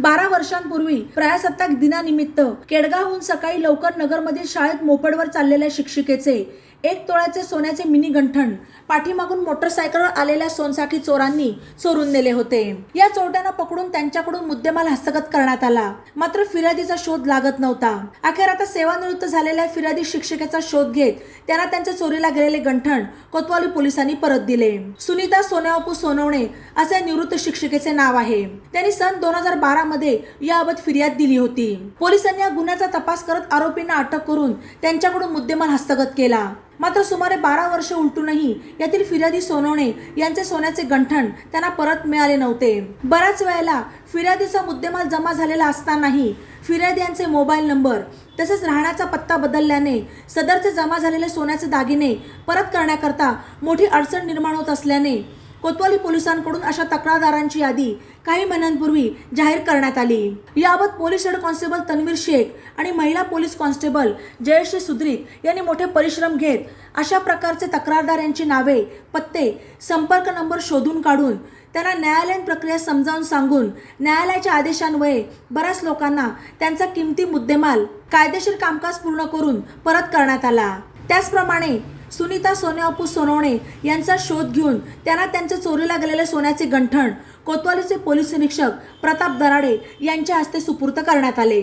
बारा वर्षांपूर्वी प्रजासत्ताक दिनानिमित्त केडगावहून सकाळी लवकर नगरमधील शाळेत मोपडवर चाललेल्या शिक्षिकेचे एक तोळ्याचे सोन्याचे मिनी गंठण. पाठीमागून मोटरसायकलवर आलेल्या सोनसाठी चोरांनी चोरून नेले होते. या चोरट्यांना पकडून त्यांच्याकडून मुद्देमाल हस्तगत करण्यात आला. मात्र फिर्यादीचा शोध लागत नव्हता. अखेर आता सेवानिवृत्त झालेल्या फिर्यादी शिक्षिकेचा शोध घेत त्यांना त्यांच्या चोरीला गेलेले गंठण कोतवाली पोलिसांनी परत दिले. सुनीता सोनेवापू सोनवणे असे निवृत्त शिक्षिकेचे नाव आहे. त्यांनी सन दोन हजार बारा मध्ये याबाबत फिर्याद दिली होती. पोलिसांनी या गुन्ह्याचा तपास करत आरोपींना अटक करून त्यांच्याकडून मुद्देमाल हस्तगत केला. मात्र सुमारे बारा वर्ष उलटूनही यातील फिर्यादी सोनवणे यांचे सोन्याचे गंठण त्यांना परत मिळाले नव्हते. बऱ्याच वेळेला फिर्यादीचा मुद्देमाल जमा झालेला असतानाही फिर्यादी यांचे मोबाईल नंबर तसेच राहण्याचा पत्ता बदलल्याने सदरचे जमा झालेले सोन्याचे दागिने परत करण्याकरता मोठी अडचण निर्माण होत असल्याने कोतवाली पोलिसांकडून अशा तक्रारदारांची यादी काही महिन्यांपूर्वी जाहीर करण्यात आली. याबाबत police head constable Tanvir Shaikh आणि महिला पोलीस कॉन्स्टेबल जयश्री सुद्रीत यांनी मोठे परिश्रम घेत अशा प्रकारचे तक्रारदार यांची नावे पत्ते संपर्क नंबर शोधून काढून त्यांना न्यायालयीन प्रक्रिया समजावून सांगून न्यायालयाच्या आदेशान्वये बऱ्याच लोकांना त्यांचा किमती मुद्देमाल कायदेशीर कामकाज पूर्ण करून परत करण्यात आला. त्याचप्रमाणे सुनीता सोनेवापू सोनवणे यांचा शोध घेऊन त्यांना त्यांचे चोरीला गेलेले सोन्याचे गंठण कोतवालीचे पोलीस निरीक्षक प्रताप दराडे यांच्या हस्ते सुपूर्त करण्यात आले.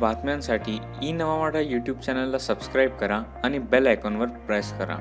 बातम्यांसाठी ई नवा यूट्यूब चॅनलला सबस्क्राईब करा आणि बेल आयकॉनवर प्रेस करा.